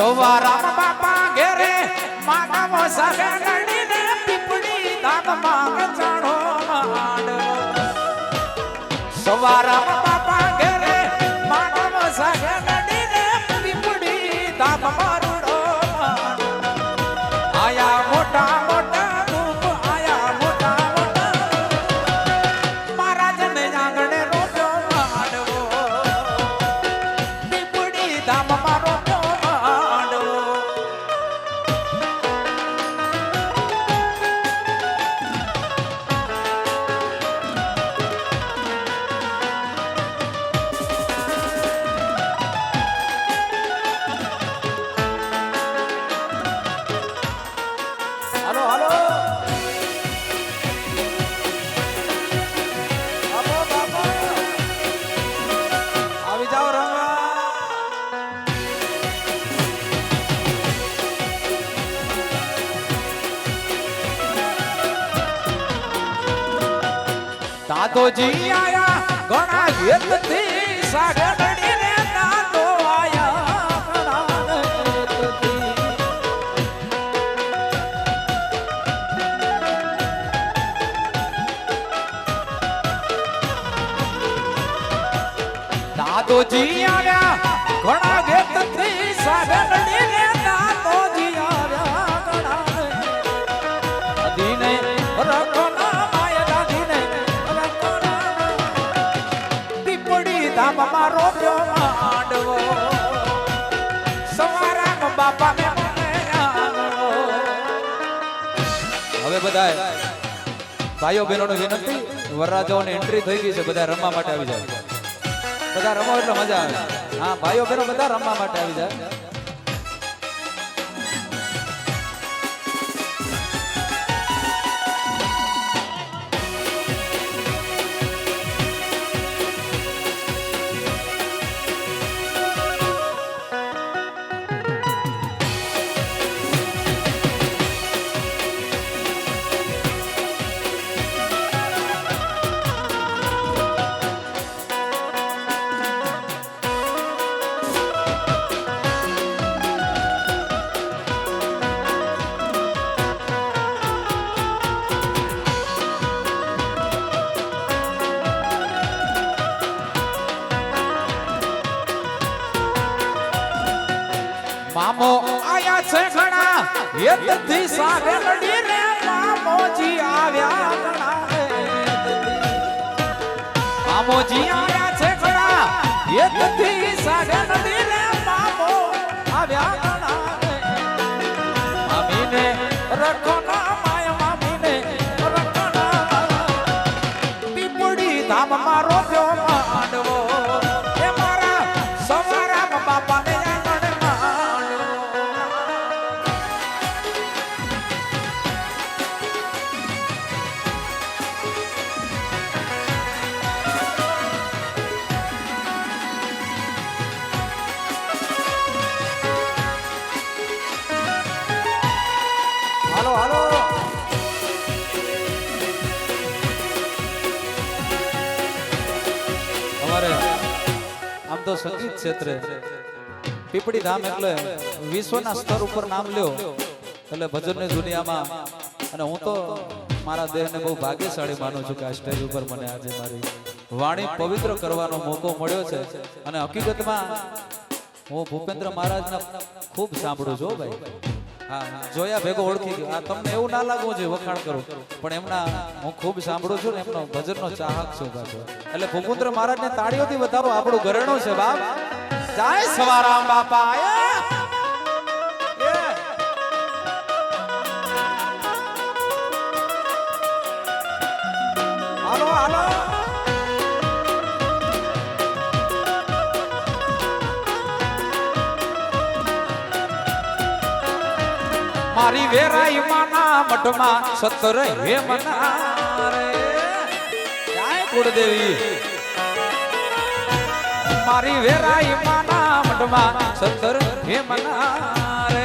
સવા રામ બાપા ઘેરે માનવ સગડીને પીપળી દાન માંગ ચણો માંડવો સવા રામ બાપા ઘેરે માનવ સગડીને પીપળી દાન માંડવો. આયા મોટા દાદોજી આયા ઘણા હેતથી સાગરડીને દાદો આયા ઘણા હેતથી દાદોજી આવ્યા ધામમાં રોપ્યો માંડવો. સવારામ બાપા ને હવે બધાય ભાઈઓ બહેનોને વિનંતી, વરરાજાઓની એન્ટ્રી થઈ ગઈ છે, બધા રમવા માટે આવી જાય. બધા રમો એટલે મજા આવે. હા, ભાઈઓ બહેનો બધા રમવા માટે આવી જાય. હેતથી સાગે લડી મામોજી આવ્યા. મામોજી આવ્યા આમ તો સંગીત ક્ષેત્રે. પીપળી ધામ એટલે વિશ્વના સ્તર ઉપર નામ લ્યો, એટલે ભજનની દુનિયામાં, અને હું તો મારા દેહને બહુ ભાગ્યશાળી માનું છું કે આ સ્ટેજ ઉપર મને આજે મારી વાણી પવિત્ર કરવાનો મોકો મળ્યો છે. અને હકીકતમાં હું ભૂપેન્દ્ર મહારાજના ખૂબ સાંભળું છું ભાઈ. હા જોયા ભેગો ઓળખી ગયો. આ તમને એવું ના લાગવું જોઈએ વખાણ કરું. પણ એમના હું ખૂબ સાંભળું છું ને એમનો ભજનનો ચાહક છું પાછો. એટલે ભૂપુત્ર મહારાજને તાળીઓથી વધારો આપણું ઘરેણું છે, બાપ. જાય સવારામ બાપા! એ! હાલો. મારી વેરાઈ માના મઠમાં સતર હે મના રે જય કુળદેવી. મારી વેરાઈ માના મઠમાં સતર હે મના રે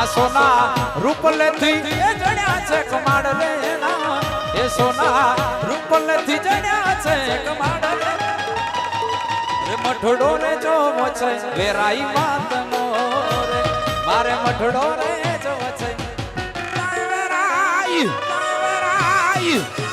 આ સોના રૂપલેથી જણ્યા છે કમાડ લેના. એ સોના રૂપલેથી જણ્યા છે કમાડ લે રે મઠડો ને જોવો છે વેરાઈ માતનો રે મારે મઠડો ને જોવો છે વેરાઈ વેરાઈ.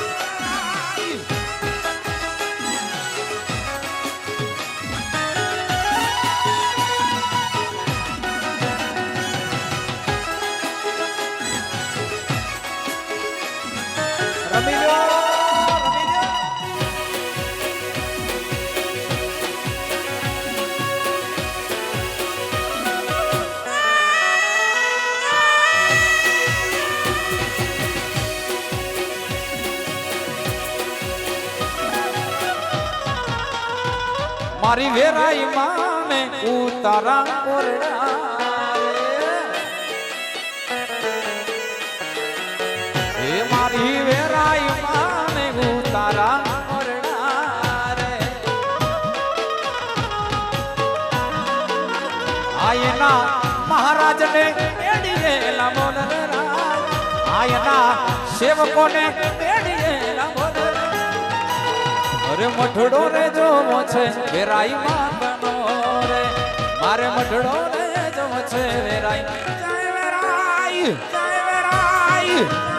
મારી વેરાઈ માને ઉતારા. એ મારી વેરાઈ માને ઉતારા. આયના મહારાજને એડીએ લામોન. આયના સેવકોને. અરે મઠડો રે જોવો છે વેરાઈ માંગનો રે. મારે મઠડો રે જોવો છે વેરાઈ. જય વેરાઈ જય વેરાઈ.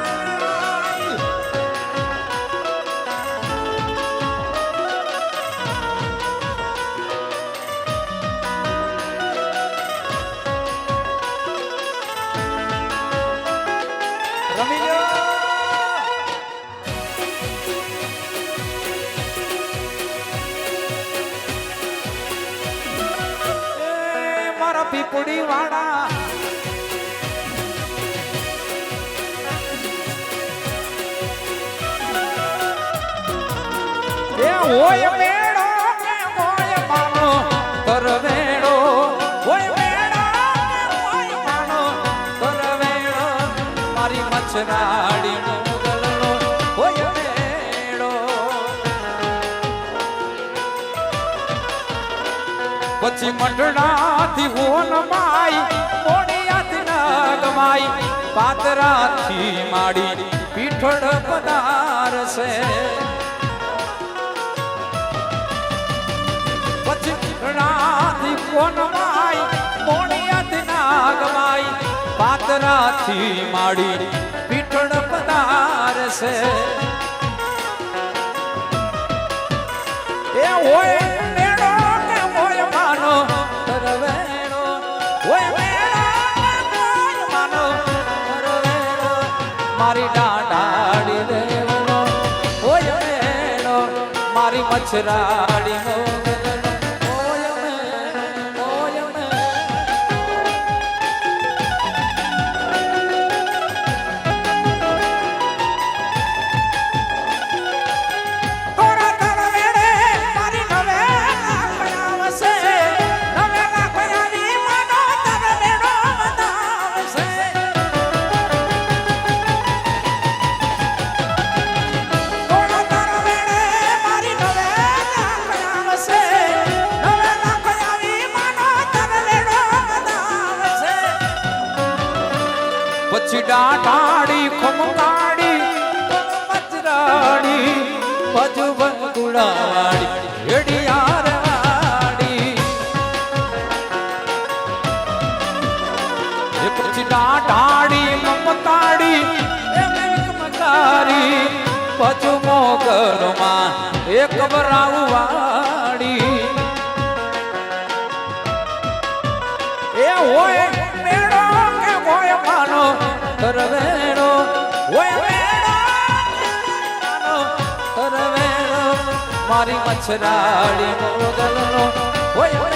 પીપળી વાળા એ હોય મેળો કે હોય મારી મચરાડી પછી મંડળાથી હોન માઈ, મોડિયાથી નાગમાઈ પાતરાથી માડી, પીઠળ પદાર છે પછી મંડળાથી હોન માઈ, મોડિયાથી નાગમાઈ પાતરાથી માડી, પીઠળ પદાર છે એ હોય મારી એક વાડી એ હોય માનો? મારી મછરાડી મોગલનો. હોય